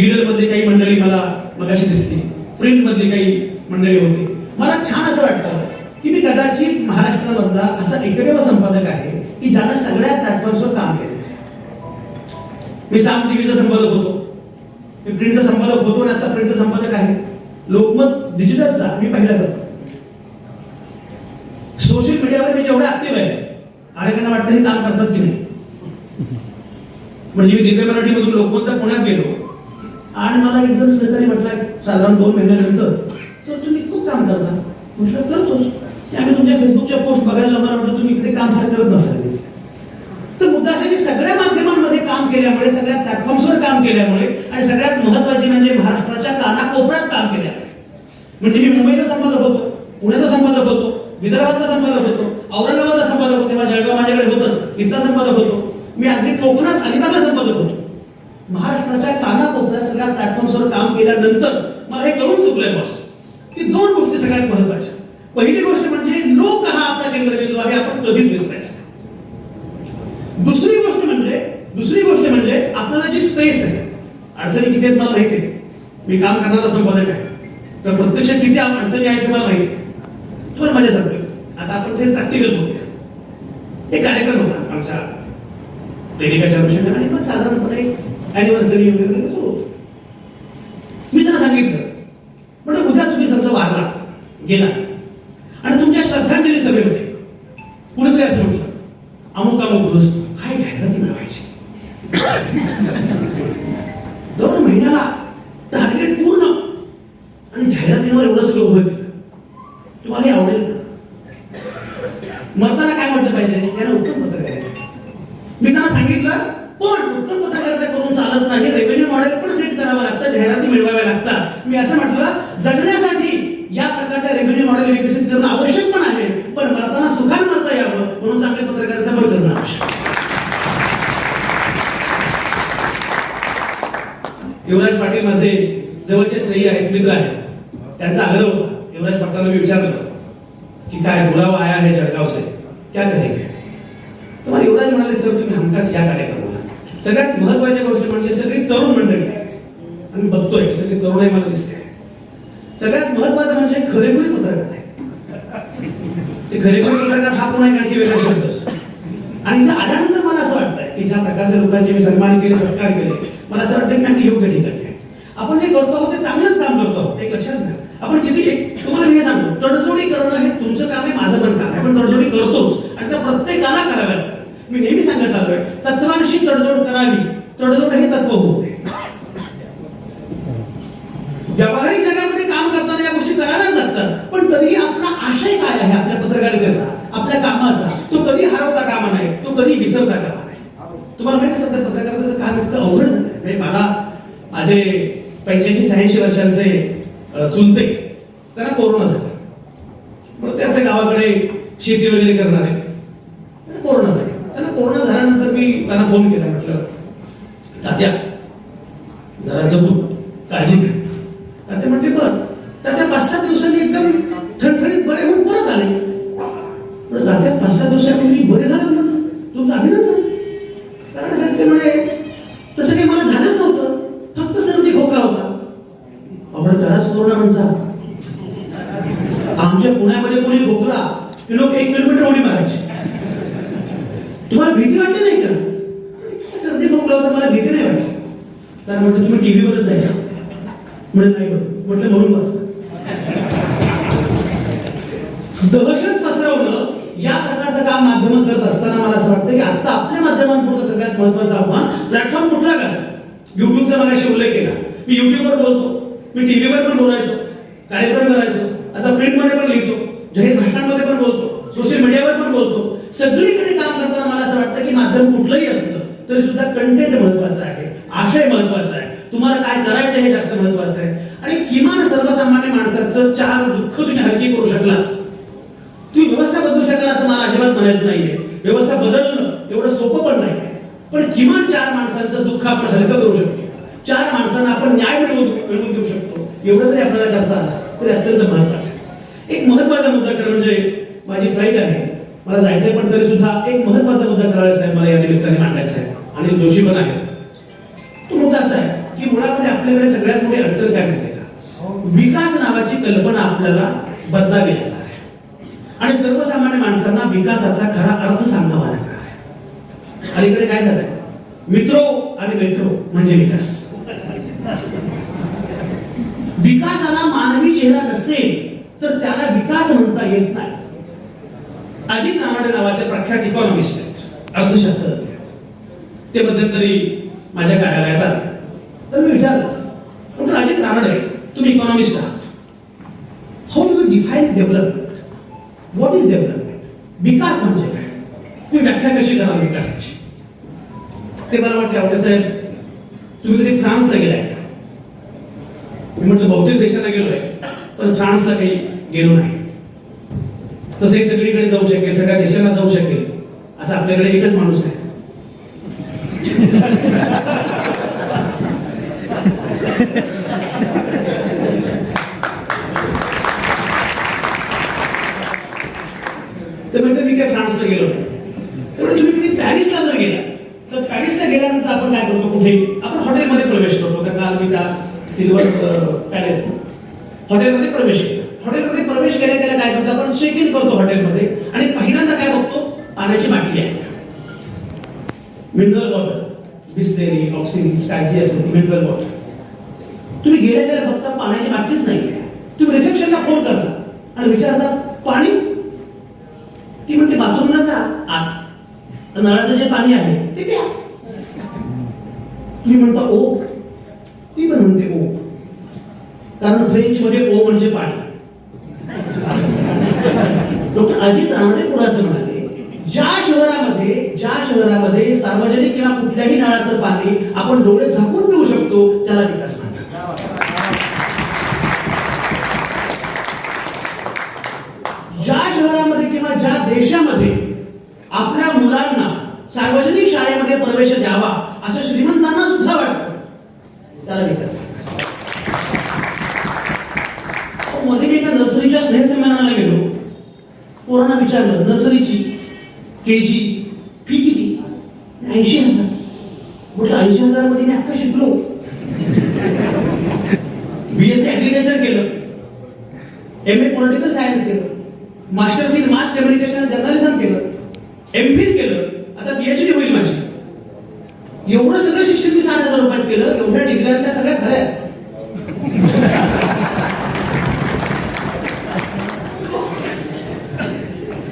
Digital मधले काही मंडळी मला मगाशी दिसली. प्रिंट मधली काही मंडळी होती. मला छान असं वाटतं की मी कदाचित महाराष्ट्रामधला असा एकमेव संपादक आहे की ज्यानं सगळ्या प्लॅटफॉर्म्सवर काम केलं मी साम टीव्हीचा संपादक होतो. मी प्रिंटचा संपादक होतो आणि आता प्रिंटचा संपादक आहे. लोकमत डिजिटलचा मी पहिला जातो सोशल मीडियावर मी जेवढा ऍक्टिव्ह आहे आणि त्यांना वाटतं हे काम करतात की नाही. म्हणजे मी दिव्य मराठीमधून लोकमतच्या पुण्यात गेलो. आणि मला एक जण सहकारी म्हटलं साधारण दोन महिन्यानंतर सर तुम्ही खूप काम करता. म्हटलं करतोच. ते आम्ही तुमच्या फेसबुकच्या पोस्ट बघायला मला म्हटलं तुम्ही इकडे काम फार करत नसाल तर मुद्दा असा की सगळ्या माध्यमांमध्ये काम केल्यामुळे सगळ्या प्लॅटफॉर्म्सवर काम केल्यामुळे आणि सगळ्यात महत्त्वाचे म्हणजे महाराष्ट्राच्या कानाकोपऱ्यात काम केल्यामुळे. म्हणजे मी मुंबईचा संपादक होतो पुण्याचा संपादक होतो विदर्भातला संपादक होतो औरंगाबादचा संपादक होतो तेव्हा जळगाव माझ्याकडे होतच इथला संपादक होतो. मी अगदी कोकणात अलिबागला संपादक होतो. महाराष्ट्राच्या कानाकोपऱ्या सगळ्या प्लॅटफॉर्म्सवर काम केल्यानंतर मला हे कळून चुकलंय बॉस की दोन गोष्टी सगळ्यात महत्त्वाच्या पहिली गोष्ट म्हणजे लोक हा आपला केंद्रबिंदू आहे आपण कधीच विसरायचं दुसरी गोष्ट म्हणजे दुसरी गोष्ट म्हणजे आपल्याला जी स्पेस आहे अडचणी किती आहेत मला माहिती आहे. मी काम करणारा संपादक आहे. तर प्रत्यक्ष किती अडचणी आहेत ते मला माहिती आहे. तुम्हाला माझ्या सांगतो आता आपण ते प्रॅक्टिकल बोलूया एक कार्यक्रम होता आमच्या दैनिकाच्या अनुषंगाने आणि मग साधारणपणे अॅनिव्हर्सरी वगैरे सुरू होतं. मी त्याला सांगितलं म्हणजे उद्या तुम्ही समजा वारला गेला आणि तुमच्या श्रद्धांजली सभेमध्ये कुणीतरी असं म्हटलं अमुक अमुक गृहस्थ काय जाहिराती मिळवायची दर महिन्याला टार्गेट पूर्ण आणि जाहिरातींवर एवढं सगळं उभं केलं तुम्हाला हे आवडेल का? मरताना काय म्हटलं पाहिजे त्याला उत्तम पत्रकारिता मी त्यांना सांगितलं पण उत्तम पत्रकारिता करून चालत नाही रेव्हेन्यू मॉडेल पण सेट करावं लागतं जाहिराती मिळवाव्या लागतात मी असं म्हटलं जगण्यासाठी या प्रकारच्या रेव्हेन्यू मॉडेल विकसित करणं आवश्यक पण आहे पण मरताना सुखाने मरता यावं म्हणून चांगली पत्रकारिता पण करणं आवश्यक आहे. युवराज पाटील माझे जवळचे स्नेही आहेत मित्र आहेत. त्यांचा आग्रह होता. युवराज पाटलांना मी विचारलं की काय बुलावा आया है जळगाव से क्या करेंगे तर मला युवराज म्हणाले सर तुम्ही हमखास या कार्यक्रमाला. सगळ्यात महत्वाची गोष्ट म्हणजे सगळी तरुण मंडळी आहे आणि बघतोय की सगळी तरुण आहे मला दिसते. सगळ्यात महत्वाचं म्हणजे खरेखुरी पत्रकार आहे ते खरेखुरी पत्रकार हा पुन्हा एक आणखी वेगळा शब्द असतो. आणि इथं आल्यानंतर मला असं वाटतंय की ज्या प्रकारच्या लोकांचे मी सन्मान केले सत्कार केले मला असं वाटतं की अगदी योग्य ठिकाणी आहे. आपण जे करतो आहोत ते चांगलंच काम करतो आहोत. एक लक्षात घ्या. आपण किती एक तुम्हाला हे सांगतो. तडजोडी करणं हे तुमचं काम आहे माझं पण काम आहे. आपण तडजोडी करतोच. आणि त्या प्रत्येकाला कराव्या लागतात मी नेहमी सांगत आलोय तत्वांशी तडजोड करावी. तडजोड हे तत्व होते व्यावहारिक जगामध्ये काम करताना या गोष्टी कराव्याच लागतात. पण तरीही आपला आशय काय आहे आपल्या पत्रकारितेचा आपल्या कामाचा? तो कधी हरवता कामा नाही तो कधी विसरता कामा नाही तुम्हाला माहिती सध्या पत्रकारितेचं काम इतकं अवघड झालं म्हणजे मला माझे पंच्याऐंशी शहाऐंशी वर्षांचे चुलते त्यांना कोरोना झाला. मग ते आपल्या गावाकडे शेती वगैरे करणारे त्यांना कोरोना झाला. त्यांना कोरोना झाल्यानंतर मी त्यांना फोन केला. म्हटलं तात्या जरा जपून काळजी घ्या तात्या म्हटले बरं. तात्या पाच सात दिवसांनी एकदम ठणठणीत बरे होऊन परत आले. पण तात्या पाच सात दिवसांनी बरे झाले म्हणून तुमचं अभिनंदन. कारण सांगते म्हणे तसं काही मला झालंच नव्हतं फक्त सर्दी खोकला होता आपण त्यालाच कोरोना म्हणतात आमच्या पुण्यामध्ये कोणी खोकला ते लोक एक किलोमीटर उडी मारायचे तुम्हाला भीती वाटली नाही का किती सर्दी खोकला होता मला भीती नाही वाटली तर म्हटलं तुम्ही टीव्ही बघत नाही का? म्हणजे नाही बघत. म्हटलं म्हणून बसता दहशत पसरवणं या प्रकारचं काम माध्यम करत असताना मला असं वाटतं की आता आपल्या माध्यमांपुरतं सगळ्यात महत्वाचं आव्हान प्लॅटफॉर्म कुठला कसा युट्यूबचा मगाशी उल्लेख केला. मी युट्यूबवर बोलतो. मी टीव्हीवर पण बोलायचो. कार्यक्रम करायचो. आता प्रिंटमध्ये पण लिहितो. जाहीर भाषणांमध्ये पण बोलतो. सोशल मीडियावर पण बोलतो. सगळीकडे काम करताना मला असं वाटतं की माध्यम कुठलंही असलं तरी सुद्धा कंटेंट महत्वाचं आहे. आशय महत्त्वाचा आहे. तुम्हाला काय करायचं हे जास्त महत्वाचं आहे. आणि किमान सर्वसामान्य माणसाचं चार दुःख तुम्ही हलकी करू शकला तुम्ही व्यवस्था बदलू शकाल असं मला अजिबात म्हणायचं नाहीये. व्यवस्था बदलणं एवढं सोपं पण नाही पण किमान चार माणसांचं दुःख आपण हलकं करू शकतो. चार माणसांना आपण न्याय मिळवून मिळवून देऊ शकतो. एवढं जरी आपल्याला करता आलं तरी अत्यंत महत्वाचं आहे. एक महत्त्वाचा मुद्दा खरं म्हणजे माझी फ्लाईट आहे. मला जायचंय पण तरी सुद्धा एक महत्त्वाचा मुद्दा करायचा आहे मला या निमित्ताने मांडायचा आहे अनिल जोशी पण आहे तो मुद्दा असा आहे की मुळामध्ये आपल्याकडे सगळ्यात मोठी अडचण काय मिळते का? विकास नावाची कल्पना आपल्याला बदलावी लागणार आहे. आणि सर्वसामान्य माणसांना विकासाचा खरा अर्थ सांगावा लागणार आहे. अलीकडे काय झालंय? मित्रो आणि मेट्रो म्हणजे विकास. विकासाला मानवी चेहरा नसेल तर त्याला विकास म्हणता येत नाही. अजित रामाडे नावाचे प्रख्यात इकॉनॉमिस्ट आहेत अर्थशास्त्रज्ञ ते मध्यंतरी माझ्या कार्यालयात आले. तर मी विचारलं डॉक्टर अजित आहे. तुम्ही इकॉनॉमिस्ट आहात. How you define development what is development विकास म्हणजे काय? तुम्ही व्याख्या कशी कराल विकासाची? ते मला वाटले आवडे साहेब तुम्ही कधी फ्रान्सला गेलाय का? मी म्हटलं बहुतेक देशाला गेलोय पण फ्रान्सला काही गेलो नाही. तसंही सगळीकडे जाऊ शकेल सगळ्या देशांना जाऊ शकेल असं आपल्याकडे एकच माणूस आहे. तर म्हणजे मी काय फ्रान्सला गेलो त्यामुळे तुम्ही कधी पॅरिसला जर गेला तर पॅरिसला गेल्यानंतर आपण काय करतो कुठे? आपण हॉटेलमध्ये प्रवेश करतो का काल मी त्या सिल्वर पॅलेस. हॉटेलमध्ये प्रवेश केला. हॉटेलमध्ये प्रवेश केल्या गेल्या काय करतो आपण? चेक इन करतो हॉटेलमध्ये. आणि पहिल्यांदा काय बघतो? पाण्याची बाटली आहे. Mineral water. बिस्लेरी ऑक्सिजन काळजी असेल ती मिनरल वॉटर तुम्ही गेल्या गेल्या फक्त पाण्याची बाटलीच नाही तुम्ही रिसेप्शनला फोन करता आणि विचारता पाणी? ती म्हणते बाथरूमला जा आत. नळाचं जे पाणी आहे ते प्या. तुम्ही म्हणता ओ. ती पण म्हणते ओ. कारण फ्रेंच मध्ये ओ म्हणजे पाणी. डॉक्टर अजित रावणे पुढे असं म्हणाले ज्या शहरामध्ये ज्या शहरामध्ये सार्वजनिक किंवा कुठल्याही नळाचं पाणी आपण डोळे झाकून पिऊ शकतो त्याला विकास म्हणतात. ज्या शहरामध्ये किंवा ज्या देशामध्ये आपल्या मुलांना सार्वजनिक शाळेमध्ये प्रवेश द्यावा असं श्रीमंतांना सुद्धा वाटतं त्याला विकासमध्ये मी एका नर्सरीच्या स्नेहसंमेलनाला गेलो. पोरांना विचारलं नर्सरीची के जी फी किती ऐंशी हजार. म्हटलं ऐंशी हजारामध्ये मी अख्खा शिकलो. बीएससी ऍग्रिकल्चर केलं. एम ए पॉलिटिकल सायन्स केलं. Masters in mass communication journalism केलं. एम फिल केलं. आता पीएचडी होईल माझी. एवढं सगळं शिक्षण मी साठ हजार रुपयात केलं एवढ्या डिग्र्या त्या सगळ्या खऱ्या आहेत.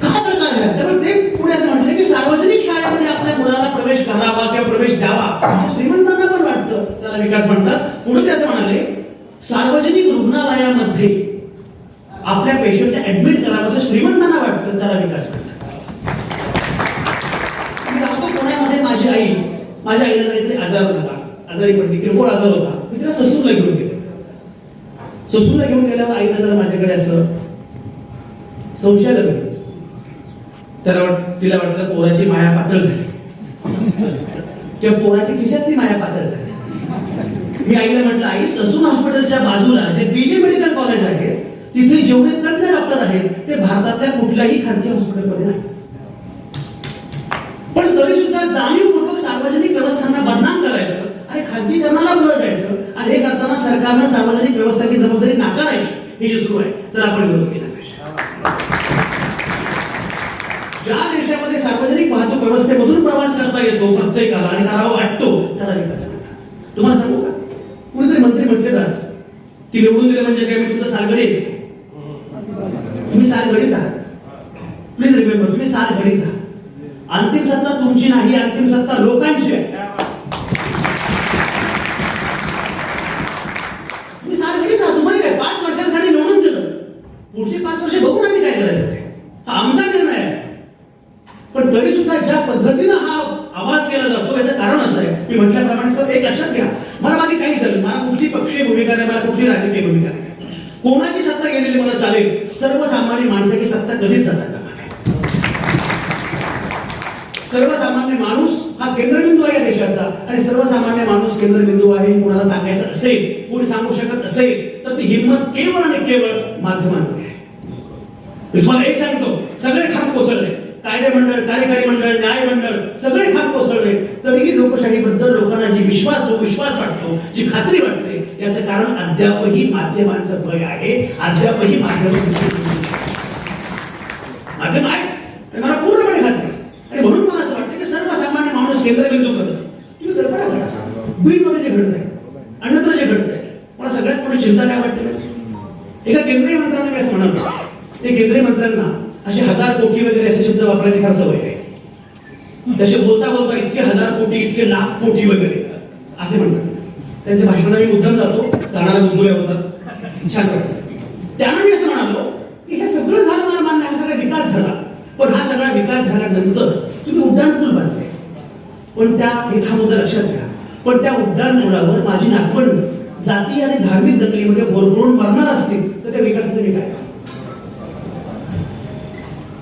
काय प्रकार आहे त्यामुळे ते पुढे असं म्हटलं की सार्वजनिक शाळेमध्ये आपल्या मुलाला प्रवेश करावा किंवा प्रवेश द्यावा श्रीमंतांना पण वाटतं त्याला विकास म्हणतात पुढे ते असं म्हणाले सार्वजनिक रुग्णालयामध्ये आपल्या पेशंटला ऍडमिट करावं असं श्रीमंतांना वाटतं त्याला विकास म्हणतात मी राहतो पुण्यामध्ये माझी आई माझ्या आईला काहीतरी आजार झाला आजारी पडली किरकोळ आजार होता मी तिला ससूरला घेऊन गेले. ससूरला घेऊन गेल्यावर आईनं जरा माझ्याकडे असं संशयाला बघितलं त्याला वाट- तिला वाटलं पोराची माया पातळ झाली. किंवा पोराची खिशातली माया पातळ झाली. मी आईला म्हटलं आई ससून हॉस्पिटलच्या बाजूला जे बीजे मेडिकल कॉलेज आहे तिथे जेवढे तज्ञ डॉक्टर आहेत ते भारतातल्या कुठल्याही खाजगी हॉस्पिटलमध्ये नाही. पण तरी सुद्धा जाणीवपूर्वक सार्वजनिक व्यवस्थांना बदनाम करायचं. आणि खाजगीकरणाला बळ द्यायचं आणि हे करताना सरकारनं सार्वजनिक व्यवस्थाची जबाबदारी नाकारायची. हे जे सुरू आहे तर आपण विरोध केला पाहिजे. ज्या देशामध्ये सार्वजनिक वाहतूक व्यवस्थेमधून प्रवास करता येतो प्रत्येकाला आणि करावा वाटतो त्याला विकास म्हणतात तुम्हाला सांगू का? कुणीतरी मंत्री म्हटले आज की निवडून दिलं म्हणजे काय? मी तुमचं सालगडी येते तुम्ही सालगडीच आहात. प्लीज रिमेंबर तुम्ही सालगडीच आहात. अंतिम सत्ता तुमची नाही अंतिम सत्ता लोकांची आहे तुम्ही सालगडीच आहात तुम्हाला काय पाच वर्षांसाठी निवडून दिलं पुढचे पाच वर्ष बघून आम्ही काय करायचं ते हा आमचा निर्णय आहे पण तरी सुद्धा ज्या पद्धतीनं हा आवाज केला जातो याचं कारण असं आहे मी म्हटल्याप्रमाणे सर एक लक्षात घ्या मला बाकी काही झालं मला कुठली पक्षीय भूमिका नाही मला कुठली राजकीय भूमिका नाही कोणाची सत्ता गेलेली मला चालेल सर्वसामान्य माणसाची सत्ता कधीच जाता कामा नये सर्वसामान्य माणूस हा केंद्रबिंदू आहे या देशाचा आणि सर्वसामान्य माणूस केंद्रबिंदू आहे हे कोणाला सांगायचं असेल कोणी सांगू शकत असेल तर ती हिंमत केवळ आणि केवळ माध्यमांमध्ये आहे मी तुम्हाला एक सांगतो सगळे खात कोसळले कायदे मंडळ कार्यकारी मंडळ न्याय मंडळ सगळे खात कोसळले तरीही लोकशाहीबद्दल लोकांना जी विश्वास वाटतो जी खात्री वाटते याचं कारण अद्यापही माध्यमांचं भय आहे. अद्यापही माध्यम माध्यम आहे आणि मला पूर्णपणे खात्री आहे. आणि म्हणून मला असं वाटतं की सर्वसामान्य माणूस केंद्रबिंदू करतो तुम्ही कल्पना करा बीडमध्ये जे घडत आहे अन्यत्र जे घडत आहे मला सगळ्यात मोठी चिंता काय वाटते माहिती आहे? एका केंद्रीय मंत्र्यांना मी असं म्हणालो ते केंद्रीय मंत्र्यांना असे हजार कोटी वगैरे असे शब्द वापरायची फार सवय आहे तसे बोलता बोलता इतके हजार कोटी इतके लाख कोटी वगैरे असे म्हणतात त्यांच्या भाषणाला मी मुद्दाम जातो जाणारा गुदगुल्या होतात छान वाटतं त्यांना मी असं म्हणालो की हे सगळं झालं मला मान्य हा सगळा विकास झाला पण हा सगळा विकास झाल्यानंतर तुम्ही उड्डाण पूल बांधले पण त्या एक हा मुद्दा लक्षात घ्या पण त्या उड्डाण पुलावर माझी नातवंड जाती आणि धार्मिक दंगलीमध्ये होरपळून मरणार असतील तर त्या विकासाचं मी काय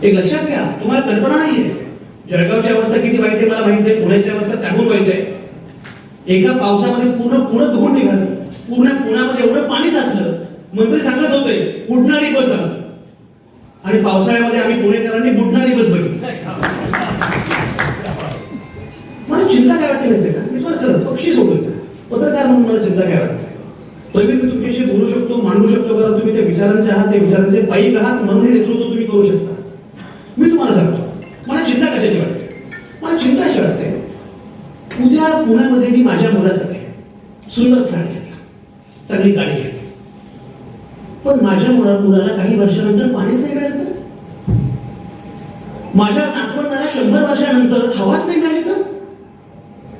एक लक्षात घ्या तुम्हाला कल्पना नाहीये. जळगावची अवस्था किती वाईट आहे मला माहिती आहे पुण्याची अवस्था त्याहून वाईट आहे. एका पावसामध्ये पूर्ण पुणे धुवून निघालं. पूर्ण पुण्यामध्ये एवढं पाणी साचलं. मंत्री सांगत होते बुडणारी बस आणि. पावसाळ्यामध्ये आम्ही पुणेकरांनी बुडणारी बस बघितली. मला चिंता काय वाटते माहिती का? मी तुम्हाला खरं पक्षी सोबत पत्रकार म्हणून मला चिंता काय वाटते? प्रवीण मी तुमच्याशी बोलू शकतो मांडू शकतो कारण तुम्ही त्या विचारांचे आहात त्या विचारांचे पायी आहात म्हणून हे नेतृत्व तुम्ही करू शकता. मी तुम्हाला सांगतो. मला चिंता कशाची वाटते? मला चिंता अशी वाटते उद्या पुण्यामध्ये मी माझ्या मुलासाठी सुंदर फ्लॅट घेतला चांगली गाडी घेतली पण माझ्या मुला मुलाला काही वर्षानंतर पाणीच नाही मिळालं तर? माझ्या नातवंडाला शंभर वर्षानंतर हवाच नाही मिळाली तर?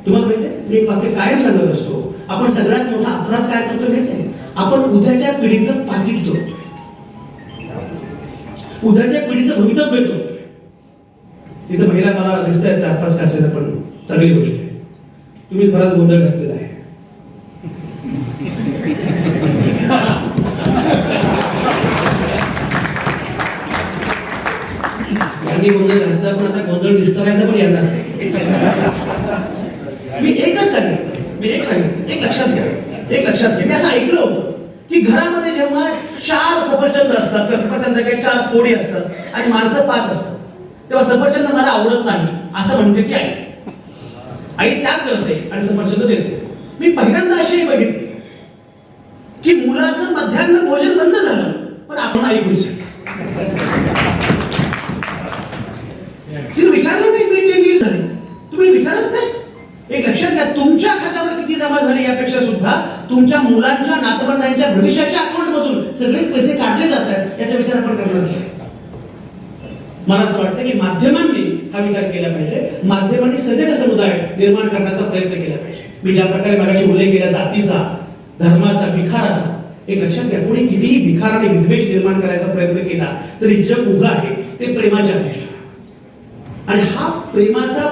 तुम्हाला माहिती आहे मी एक वाक्य कायम सांगत असतो. आपण सगळ्यात मोठा अपराध काय करतो माहिती आहे आपण उद्याच्या पिढीचं पाकिट जोडतोय. उद्याच्या पिढीचं भवितव्य जोडतो इथं महिला मला दिसत आहेत चार पाच कासेला पण चांगली गोष्ट आहे. तुम्हीच बराच गोंधळ घातले आहे यांनी गोंधळ घातला पण आता गोंधळ विस्तारायचा पण यांनाच नाही मी एकच सांगितलं मी एक सांगितलं एक लक्षात घ्या एक लक्षात घ्या मी असं ऐकलं होतं की घरामध्ये जेव्हा चार सफरचंद असतात किंवा सफरचंदाकडे चार पोळी असतात आणि माणसं पाच असतात तेव्हा सफरचंद मला आवडत नाही असं म्हणते ती आई आई त्याग करते आणि सफरचंद देते मी पहिल्यांदा अशी बघितली की मुलाचं मध्यान्ह भोजन बंद झालं पण आपण विचारलं नाही मिड डे मील झाले. तुम्ही विचारत नाही? एक लक्षात घ्या तुमच्या खात्यावर किती जमा झाले यापेक्षा सुद्धा तुमच्या मुलांच्या नातवंडांच्या भविष्याच्या अकाउंट मधून सगळेच पैसे काढले जात आहेत याचा विचार आपण करणार नाही. मला असं वाटतं की माध्यमांनी हा विचार केला पाहिजे. माध्यमांनी सजग समुदाय निर्माण करण्याचा प्रयत्न केला पाहिजे. मी ज्या प्रकारे मगाशी उल्लेख केला जातीचा धर्माचा विखाराचा एक लक्षात घ्या कोणी कितीही विखार आणि विद्वेष निर्माण करायचा प्रयत्न केला तरी जग उभं आहे ते प्रेमाच्या अधिष्ठान आणि हा प्रेमाचा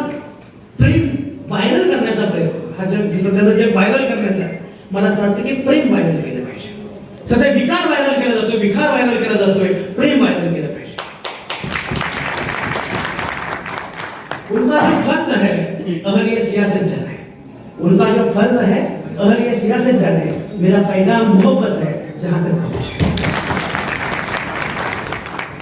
प्रेम व्हायरल करण्याचा प्रयत्न हा जग सध्याचा जग व्हायरल करण्याचा आहे. मला असं वाटतं की प्रेम व्हायरल केलं पाहिजे. सध्या विकार व्हायरल केला जातोय विकार व्हायरल केला जातोय प्रेम व्हायरल केलं पाहिजे. उनका जो फर्ज है अहलिय सियासत जाने उनका जो फर्ज है अहलिय सियासत जाने मेरा पैगाम मोहब्बत जहां तक पहुंचे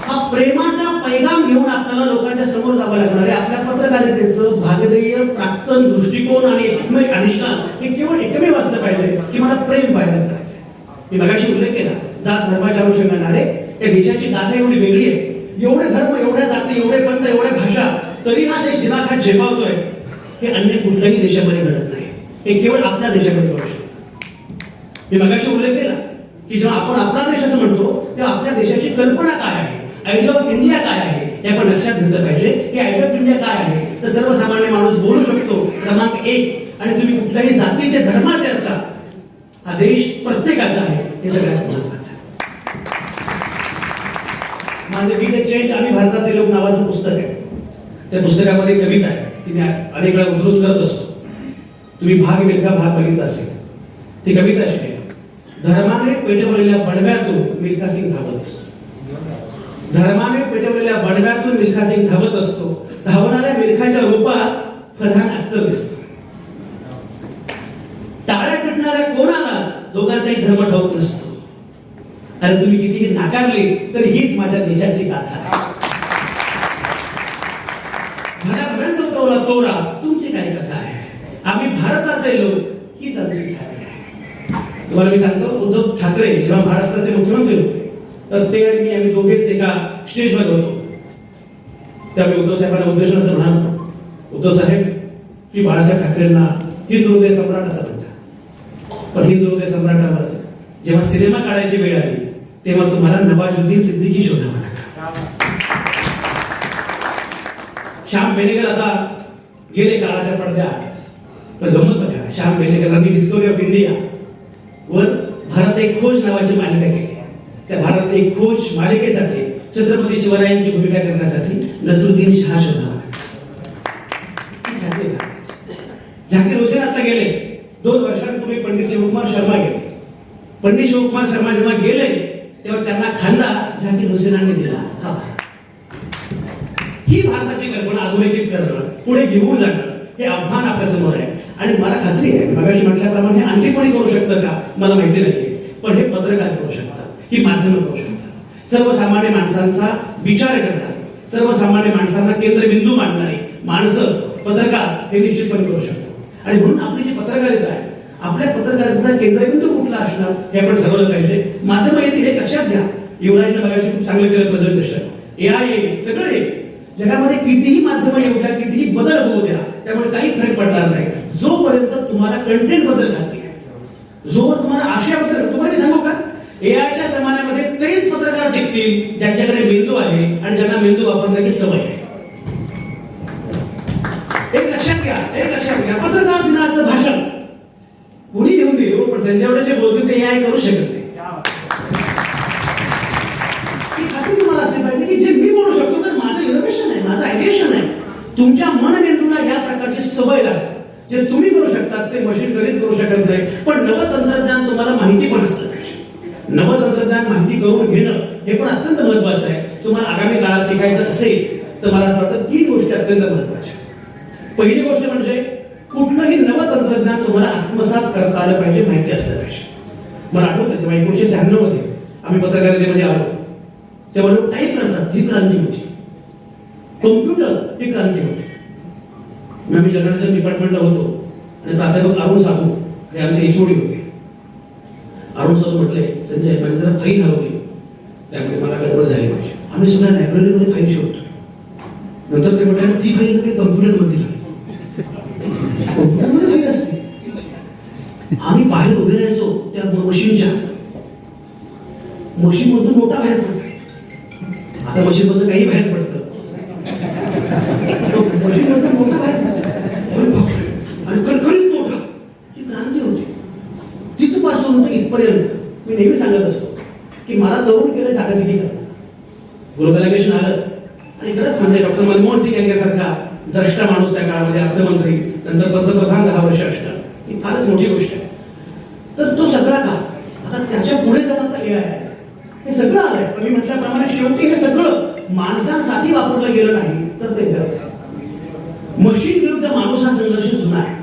हा प्रेमाचा पैगाम घेऊन आपल्याला लोकांच्या समोर जावं लागणार आहे. आपल्या पत्रकारितेचं भागधेय प्राक्तन दृष्टिकोन आणि एकमेव अधिष्ठान हे केवळ एकमेव असलं पाहिजे की मला प्रेम व्हायरल करायचं मी मगाशी उल्लेख केला जात धर्माच्या अनुषंगाने या देशाची गाथा एवढी वेगळी आहे. एवढे धर्म एवढ्या जाती एवढे पंथ एवढ्या भाषा तरी हा देश दिमाखात झेपावतोय. हे अन्य कुठल्याही देशामध्ये घडत नाही. हे केवळ आपल्या देशामध्ये घडू शकतं. मी मगाशी उल्लेख केला की जेव्हा आपण आपला देश असं म्हणतो तेव्हा आपल्या देशाची कल्पना काय आहे? आयडिया ऑफ इंडिया काय आहे? हे आपण लक्षात घेतलं पाहिजे. की आयडिया ऑफ इंडिया काय आहे? तर सर्वसामान्य माणूस बोलू शकतो क्रमांक एक. आणि तुम्ही कुठल्याही जातीचे धर्माचे असाल हा देश प्रत्येकाचा आहे. हे सगळ्यात महत्वाचं आहे. माझं बी द चेंज आम्ही भारताचे लोक नावाचं पुस्तक आहे. त्या पुस्तकामध्ये कविता आहे. ती मी अनेक वेळा उद्धृत करत असतो. तुम्ही भाग मिल्खा भाग बघितला असेल. ती कविता अशी धर्माने पेटवलेल्या बडव्यातून मिल्खा सिंग धावत असतो. धर्माने पेटवलेल्या बडव्यातून मिल्खा सिंग धावत असतो. धावणाऱ्या मिल्खाच्या रूपात फरहान अख्तर दिसतो. टाळ्या पिटणाऱ्या कोणालाच दोघांचाही धर्म ठाऊक नसतो. अरे तुम्ही कितीही नाकारले तर हीच माझ्या देशाची गाथा आहे. तोरा तुमची काय कथा आहे? आम्ही भारताचे लोक हीच आमची ख्याती आहे. तुम्हाला मी सांगतो उद्धव ठाकरे जेव्हा महाराष्ट्राचे मुख्यमंत्री होते तर ते आणि मी आम्ही दोघेच एका स्टेजवर होतो. त्यावेळी उद्धव साहेबांना उद्देशून असं म्हणाल उद्धव साहेब की बाळासाहेब ठाकरेंना हिंदुदय हृदय सम्राट असं म्हणतात पण हिंद हृदय सम्राटावर जेव्हा सिनेमा काढायची वेळ आली तेव्हा तुम्हाला नवाजुद्दीन सिद्दीकी शोधावा लागला श्याम बेनेकर आता गेले काळाच्या पडद्या तर गमत बघा श्याम बेनेकरांनी डिस्कवरी ऑफ इंडिया वर भारत एक खोज नावाची मालिका केली त्या भारत एक खोज मालिकेसाठी छत्रपती शिवरायांची भूमिका करण्यासाठी नसरुद्दीन शहा शोधावा झाकीर हुसेन आता गेले. दोन वर्षांपूर्वी पंडित शिवकुमार शर्मा गेले. पंडित शिवकुमार शर्मा जेव्हा गेले तेव्हा त्यांना खांदा झाकीर हुसेनांनी दिला. हा. ही भारताची कल्पना अधोरेखित करणं पुढे घेऊन जाणं हे आव्हान आपल्यासमोर आहे. आणि मला खात्री आहे मगाशी म्हटल्याप्रमाणे हे आणखी कोणी करू शकतं का? मला माहिती नाही पण हे पत्रकार करू शकतात ही माध्यमं करू शकतात. सर्वसामान्य माणसांचा विचार करणारे सर्वसामान्य माणसांना केंद्रबिंदू मांडणारी माणसं पत्रकार हे निश्चितपणे करू शकतात. आणि म्हणून आपली जी पत्रकारिता आहे आपल्या पत्रकारितेचा केंद्रबिंदू कुठला असणार हे आपण ठरवलं पाहिजे. माध्यम येतील हे लक्षात घ्या. युवराजनं मगाशी खूप चांगलं केलं प्रेझेंटेशन ए आय येईल सगळं. येईल जगामध्ये कितीही माध्यमं येऊ द्या कितीही बदल होऊ द्या त्यामुळे काही फरक पडणार नाही. जोपर्यंत तुम्हाला कंटेंटबद्दल खात्री आहे. जोवर तुम्हाला आशयाबद्दल तुम्हाला मी सांगू का? ए आयच्या जमान्यामध्ये तेच पत्रकार टिकतील ज्यांच्याकडे मेंदू आहे आणि ज्यांना मेंदू वापरण्याची सवय आहे. एक लक्षात घ्या एक लक्षात घ्या. पत्रकार दिनाचं भाषण कुणी घेऊन देऊ पण संजय जे बोलतील ते ए आय करू शकत नाही. ही खात्री तुम्हाला असली पाहिजे की जे मी बोलू शकतो तर माझं इनोव्हेशन आहे माझं आयडिएशन आहे. तुमच्या मनमेंदूला या प्रकारची सवय लागते. जे तुम्ही करू शकतात ते मशीन कधीच करू शकत नाही. पण नवतंत्रज्ञान तुम्हाला माहिती पण असलं पाहिजे नवतंत्रज्ञान माहिती करून घेणं हे पण अत्यंत महत्वाचं आहे. तुम्हाला आगामी काळात टिकायचं असेल तर मला असं वाटतं तीन गोष्टी अत्यंत महत्त्वाच्या पहिली गोष्ट म्हणजे कुठलंही नवतंत्रज्ञान तुम्हाला आत्मसात करता आलं पाहिजे माहिती असलं पाहिजे. मला आठवतं जेव्हा एकोणीशे शहाण्णवमध्ये आम्ही पत्रकारितेमध्ये आलो तेव्हा लोक टाईप करतात ही क्रांती होती. कॉम्प्युटर ही क्रांती होती. मी आम्ही जर्नलिझम डिपार्टमेंटला होतो. आणि प्राध्यापक अरुण साधू हे आमचे एचओडी होते. अरुण साधू म्हटले संजय माझी जरा फाईल हरवली. त्यामुळे मला गडबड झाली पाहिजे आम्ही सगळ्या लायब्ररीमध्ये फाईल शोधतोय. नंतर ते म्हटलं ती फाईल नव्हे कम्प्युटरमधली कम्प्युटरमध्ये फाईल. असते. आम्ही बाहेर उभे राहायचो त्या मशीनच्या. मशीन मधून मोठा बाहेर पडतो आता मशीन मधून काही बाहेर पडतं. मशीन मधून मोठा बाहेर पडतं. अरे बापरे आणि कणकणीत मोठा ही क्रांती होती पर्यंत मी नेहमी सांगत असतो की मला तरुण केलं जागतिकीकरण. ग्लोबलायझेशन आलं. आणि खरंच म्हणजे डॉक्टर मनमोहन सिंग यांच्यासारखा द्रष्टा माणूस त्या काळामध्ये अर्थमंत्री नंतर पंतप्रधान दहा वर्ष असणं ही फारच मोठी गोष्ट आहे. तर तो सगळा का आता त्याच्या पुढे जाऊन आता हे आहे. हे सगळं आलंय पण मी म्हटल्याप्रमाणे शेवटी हे सगळं माणसासाठी वापरलं गेलं नाही तर ते व्यर्थ आहे. मशीन विरुद्ध माणूस हा संघर्ष जुना आहे.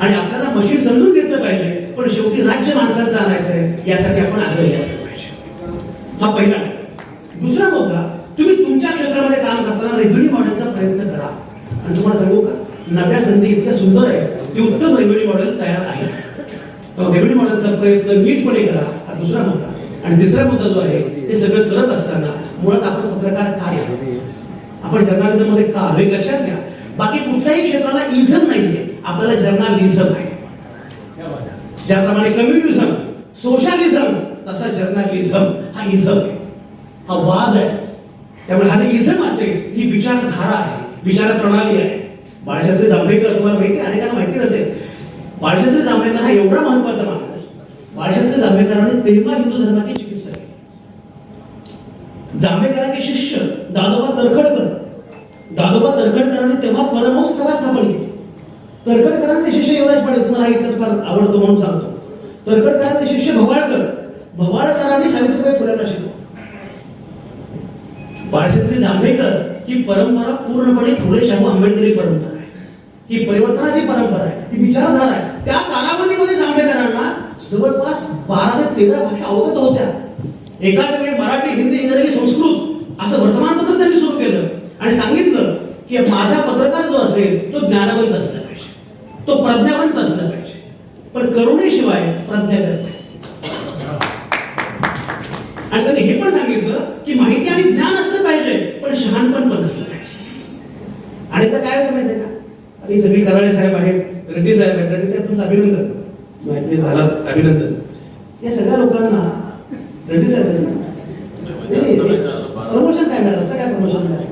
आणि आपल्याला मशीन समजून घेतलं पाहिजे. पण शेवटी राज्य माणसात आणायचं आहे यासाठी आपण आग्रही असलं पाहिजे. हा पहिला मुद्दा दुसरा मुद्दा तुम्ही तुमच्या क्षेत्रामध्ये काम करताना रेव्हेन्यू मॉडेलचा प्रयत्न करा. आणि तुम्हाला सांगू का नव्या संधी इतक्या सुंदर आहे की उत्तम रेव्हेन्यू मॉडेल तयार आहे. रेव्हेन्यू मॉडेलचा प्रयत्न नीटपणे करा हा दुसरा मुद्दा. आणि तिसरा मुद्दा जो आहे हे सगळं करत असताना मुळात आपण पत्रकार काय आहे? आपण जर्नालिझममध्ये का? आलो? लक्षात घ्या. बाकी कुठल्याही क्षेत्राला इझम नाहीये. आपल्याला जर्नालिझम आहे. ज्याप्रमाणे कम्युनिझम सोशलिझम तसा जर्नालिझम हा इझम आहे. हा वाद आहे. त्यामुळे हा जे इझम असेल ही विचारधारा आहे विचार प्रणाली आहे. बाळशास्त्री जांभेकर तुम्हाला माहिती आहे? अनेकांना माहिती नसेल. बाळशास्त्री जांभेकर हा एवढा महत्त्वाचा माणूस बाळशास्त्री जांभेकरांनी तेव्हा हिंदू धर्माची चिकित्सा केली. जांभेकरांचे शिष्य दादोबा तरखडकर दादोबा तरखडकरांनी तेव्हा परमहंस सभा स्थापन केली. तरखडकरांचे शिष्य युवराज पाटील तुम्हाला हा इतिहास फार आवडतो म्हणून सांगतो. तरखडकरांचे शिष्य भवाळकर भवाळकरांनी सावित्रीबाई फुलेंना शिकवलं. बाळशास्त्री जांभेकर ही परंपरा पूर्णपणे फुले शाहू आंबेडकरी परंपरा आहे. ही परिवर्तनाची परंपरा आहे ही विचारधारा आहे. त्या कालावधीमध्ये जांभेकरांना जवळपास बारा ते तेरा भाषा अवगत होत्या. एकाच वेळी मराठी हिंदी इंग्रजी संस्कृत असं वर्तमानपत्र त्यांनी सुरू केलं आणि सांगितलं की माझा पत्रकार जो असेल तो ज्ञानवंत असतो तो प्रज्ञावंत असला पाहिजे. पण करुणेशिवाय प्रज्ञा करत नाही आणि त्यांनी हे पण सांगितलं की माहिती आणि ज्ञान असलं पाहिजे पण शहाणपण पण असलं पाहिजे. आणि तर काय होतं माहितीये का? आणि सगळी कराळे साहेब आहेत रेड्डी साहेब आहेत. रेड्डी साहेब तुमचं अभिनंदन. माहिती झालं अभिनंदन. या सगळ्या लोकांना रेड्डी साहेब प्रमोशन काय मिळालं काय प्रमोशन मिळालं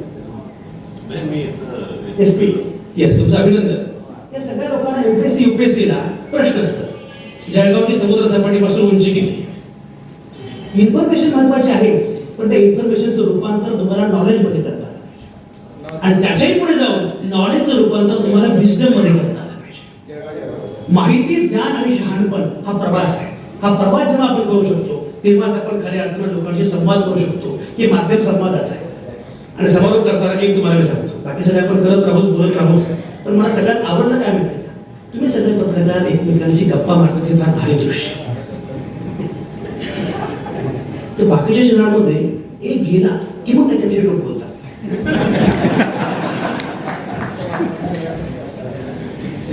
एस पी. येस तुमचं अभिनंदन. लोकांना युपीएससी ला प्रश्न असतात. जळगावची समुद्र सपाटीपासून उंची किती? इन्फॉर्मेशन महत्वाची आहेच पण त्या इन्फॉर्मेशनचं रूपांतर तुम्हाला नॉलेजमध्ये करता आणि त्याच्याही पुढे जाऊन नॉलेजचं रूपांतर तुम्हाला विस्डममध्ये करता आलं पाहिजे. माहिती ज्ञान आणि शहाणपण हा प्रवास आहे. हा प्रवास जेव्हा आपण करू शकतो तेव्हाच आपण खऱ्या अर्थानं लोकांशी संवाद करू शकतो हे माध्यम संवादाचं आहे. आणि समारोप करताना एक तुम्हाला मी सांगतो. बाकी सगळे आपण करत राहूच बोलत राहूच. पण मला सगळ्यात आवडलं काय माहिती? तुम्ही सगळे पत्रकार एकमेकांशी गप्पा मारतात हे फार भारी दृश्य तर बाकीच्या शहरांमध्ये एक गेला की मग त्याच्याविषयी लोक बोलतात.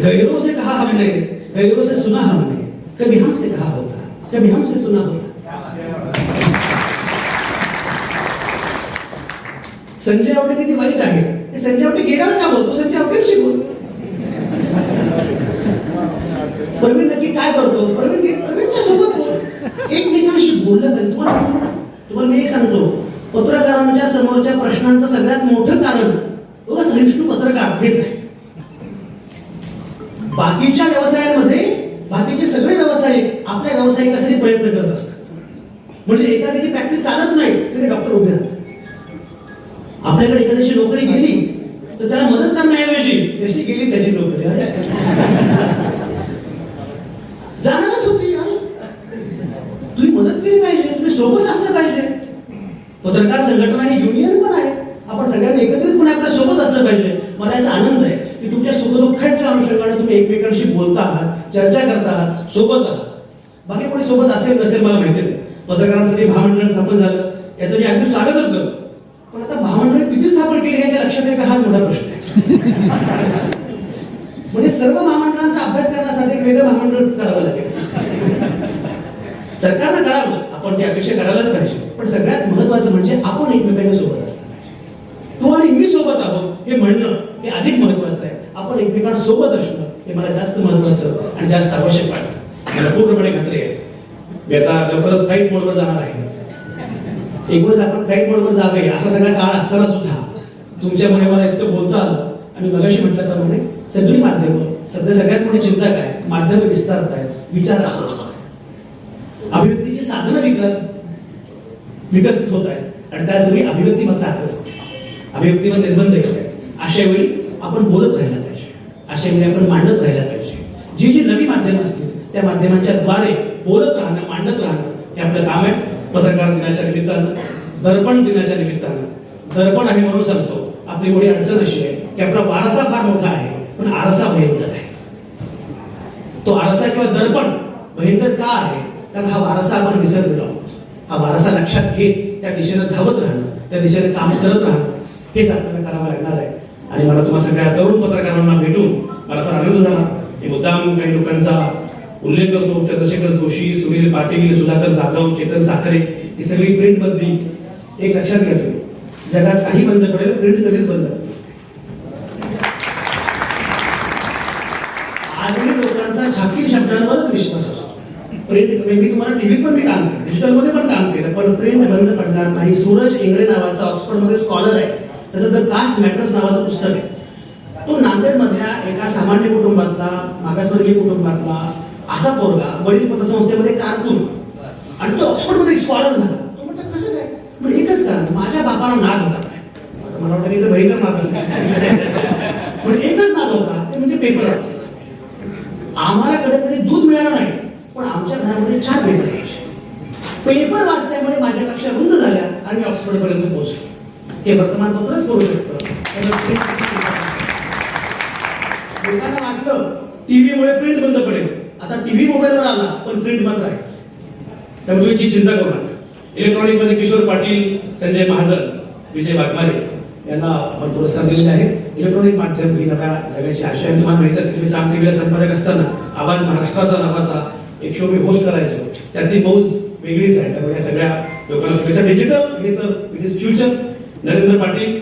गैरव से कहा हमने गैरव से सुना हमने कभी हमसे कहा होता? कभी हमसे सुना होता? संजय आवटे किती वाईट आहे संजय आवटे गेला का बोलतो? संजय आवटेशी बोलतो? प्रवीण नक्की काय करतो? प्रवीण प्रवीणच्या सोबत बोल. एकमेकांशी बोललं पाहिजे तुम्हाला सांगू का? तुम्हाला मी एक सांगतो. पत्रकारांच्या समोरच्या प्रश्नांचं सगळ्यात मोठं कारण असहिष्णू पत्रकार हेच आहे. बाकीच्या व्यवसायांमध्ये बाकीचे सगळे व्यावसायिक आपल्या व्यावसायिकासाठी प्रयत्न करत असतात. म्हणजे एखाद्याची प्रॅक्टिस चालत नाही सगळे डॉक्टर उभे राहतात. आपल्याकडे एखाद्याची नोकरी गेली तर त्याला मदत करण्याऐवजी जशी गेली त्याची नोकरी. जाणारच होती यार. तुम्ही मदत केली पाहिजे तुम्ही सोबत असलं पाहिजे. पत्रकार संघटना ही युनियन पण आहे. आपण सगळ्यांनी एकत्रितपणे आपल्यासोबत असलं पाहिजे. मला याचा आनंद आहे की तुमच्या सुखदुःखाच्या अनुषंगाने तुम्ही एकमेकांशी बोलता आहात चर्चा करता आहात सोबत आहात. बाकी कोणी सोबत असेल नसेल मला माहिती नाही. पत्रकारांसाठी महामंडळ स्थापन झालं. याचं मी अगदी स्वागतच करतो. पण आता महामंडळ किती स्थापन केली याच्या लक्षात आहे हा मोठा प्रश्न आहे. म्हणजे सर्व महामंडळांचा अभ्यास करण्यासाठी वेगळं महामंडळ करावं लागेल. सरकारनं करावं. आपण ती अपेक्षा करायलाच पाहिजे. पण सगळ्यात महत्वाचं म्हणजे आपण एकमेकांच्या सोबत असतो तू आणि मी सोबत आहोत हे म्हणणं हे अधिक महत्वाचं आहे. आपण एकमेकांसोबत असणं हे मला जास्त महत्वाचं आणि जास्त आवश्यक वाटतं. मला पूर्णपणे खात्री आहे. मी आता लवकरच फ्लाईट मोडवर जाणार आहे. एकूणच आपण फ्लाईट मोडवर जावे असा सगळा काळ असताना सुद्धा तुमच्यामुळे मला इतकं बोलता आलं. आणि मगाशी म्हटल्याप्रमाणे सगळी माध्यमं सध्या सगळ्यात मोठी चिंता काय? माध्यम विस्तारत आहेत विचार अभिव्यक्तीची साधनं विकत विकसित होत आहेत. आणि त्याचवेळी अभिव्यक्ती मात्र असते. अभिव्यक्तीवर निर्बंध येत आहेत. अशा वेळी आपण बोलत राहिला पाहिजे. अशा वेळी आपण मांडत राहिला पाहिजे. जी जी नवी माध्यमं असतील त्या माध्यमांच्या द्वारे बोलत राहणं मांडत राहणं हे आपलं काम आहे. पत्रकार दिनाच्या निमित्तानं दर्पण दिनाच्या निमित्तानं. दर्पण आहे म्हणून सांगतो. आपली मोठी अडचण अशी आहे की आपला वारसा फार मोठा आहे पण आरसा भयंकर आहे. तो आरसा किंवा दर्पण भयंकर का आहे? कारण हा वारसा आपण विसरलेलो आहोत. हा वारसा लक्षात घेत त्या दिशेनं धावत राहणं त्या दिशेने काम करत राहणं हेच आपल्याला करावं लागणार आहे. आणि मला तुम्हा सगळ्या तरुण पत्रकारांना भेटून मला तर आनंद झाला. मी मुद्दाम काही लोकांचा उल्लेख करतो. चंद्रशेखर जोशी सुनील पाटील सुधाकर जाधव चेतन साखरे ही सगळी प्रिंट बदली एक लक्षात घ्या तुम्ही. जगात काही बंद पडेल प्रिंट कधीच बंद पडेल आजही लोकांचा छापील विश्वास असतो. प्रेम म्हणजे मी तुम्हाला टीव्ही पण मी काम केलं डिजिटलमध्ये पण काम केलं पण प्रेम बंद पडणार नाही. सूरज इंगळे नावाचा ऑक्सफर्डमध्ये स्कॉलर आहे. त्याचं द कास्ट मॅटर्स नावाचं पुस्तक आहे. तो नांदेडमधल्या एका सामान्य कुटुंबातला मागासवर्गीय कुटुंबातला असा पोरगा वडील पतसंस्थेमध्ये कारकून. आणि तो ऑक्सफर्डमध्ये स्कॉलर झाला. तो म्हटलं कसं काय? एकच कारण माझ्या बापाला नाद होता. मला वाटतं की भयंकर नाद असेल. पण एकच नाद होता ते म्हणजे पेपर वाचायचं आम्हाला कधी कधी दूध मिळालं नाही पण आमच्या घरामध्ये चार पेपर यायचे. पेपर वाचल्यामुळे माझ्या कक्षा रुंद झाल्या आणि मी ऑक्सफर्ड पर्यंत पोहोचलो. हे वर्तमानपत्रच करू शकतं. लोकांना वाटलं टीव्हीमुळे प्रिंट बंद पडेल. आता टीव्ही मोबाईलवर आला पण प्रिंट मात्र आहेच. त्यामुळे तुम्ही चिंता करू नका. इलेक्ट्रॉनिकमध्ये किशोर पाटील संजय महाजन विजय वाघमारे. यांना आपण पुरस्कार दिलेले आहेत. इलेक्ट्रॉनिक माध्यम ही नव्या जगाची आशा आहे. तुम्हाला माहिती असेल मी साम टीव्हीला संपादक असताना आवाज महाराष्ट्राचा नावाचा एक शो मी होस्ट करायचो. त्यातली मौज वेगळीच आहे. त्यामुळे या सगळ्या लोकांना शुभेच्छा. डिजिटल हे तर it is future Narendra Patil.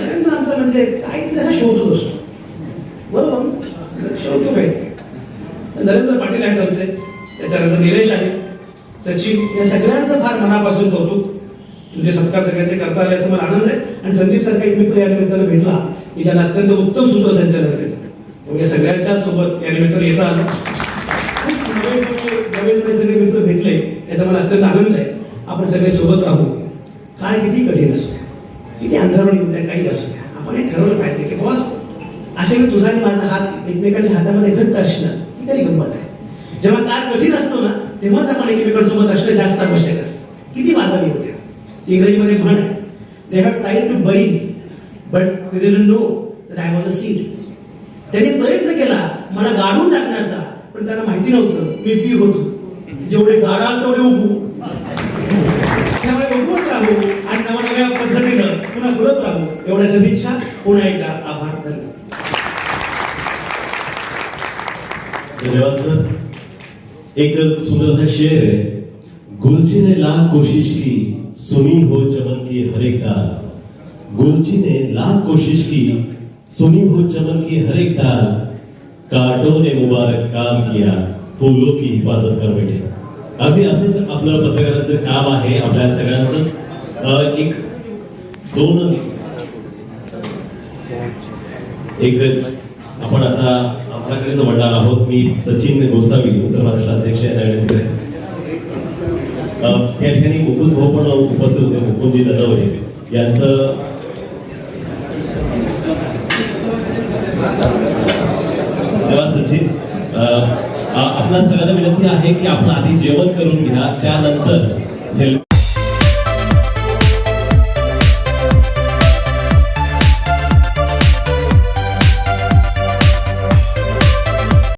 Narendra आमचा म्हणजे काहीतरी असा शोधत असतो. बरोबर? शोधतो माहिती नरेंद्र पाटील आहेत आमचे. त्याच्यानंतर निलेश आहे. सचिन. या सगळ्यांचं फार मनापासून कौतुक. तुझे सत्कार सगळ्यांचे करता आले याचा मला आनंद आहे. आणि संदीप सारखा एक मित्र या निमित्तानं भेटला की ज्यांना अत्यंत उत्तम सूत्रसंचालन केलं. त्यामुळे या सगळ्यांच्या सोबत या निमित्तानं येता आलं सगळे मित्र भेटले याचा मला अत्यंत आनंद आहे. आपण सगळे सोबत राहू. काय किती कठीण असू द्या. किती अंधारून येऊ द्या काही असू द्या. आपण हे ठरवलं पाहिजे की बॉस असे मी तुझा आणि माझा हात एकमेकांच्या हातामध्ये घट्ट असणं ही तरी गंमत आहे? जेव्हा काळ कठीण असतो ना तेव्हाच आपण एकमेकांसोबत असणं जास्त आवश्यक असतं. किती वादा येऊ द्या. इंग्रजीमध्ये म्हण आहे. दे have tried to bury me but they didn't know that I was a seed त्यांनी प्रयत्न केला मला गाडून टाकण्याचा पण त्यांना माहिती नव्हतं मी पी होतो. जेवढे गाडाल तेवढे उभू त्यामुळे उभूच राहू आणि नवनव्या पद्धतीनं पुन्हा बोलत राहू. एवढ्या सदिच्छा. पुन्हा एकदा आभार धन्यवाद. धन्यवाद सर. एक सुंदर सा शेर है गुलची ने लाख कोशिश की सुनी हो चमन की हर एक डाल। गुलची ने लाख कोशिश की सुनी हो चमन की हर एक डाल। कांटों ने मुबारक काम किया फूलों की हिफाजत कर बैठे। अगदी असंच आपलं पत्रकारांचं काम आहे आपल्या सगळ्यांचंच. एक दोन एक आपण आता आपल्याकडेच जवळणार आहोत. मी सचिन गोसावी उत्तर महाराष्ट्र अध्यक्ष आहे. या ठिकाणी मुकुंद भाऊ पण उपस्थित होते मुकुंदी नदवरे यांचं तेव्हा सचिन आपल्या सगळ्यांना विनंती आहे की आपण आधी जेवण करून घ्या त्यानंतर हेल्प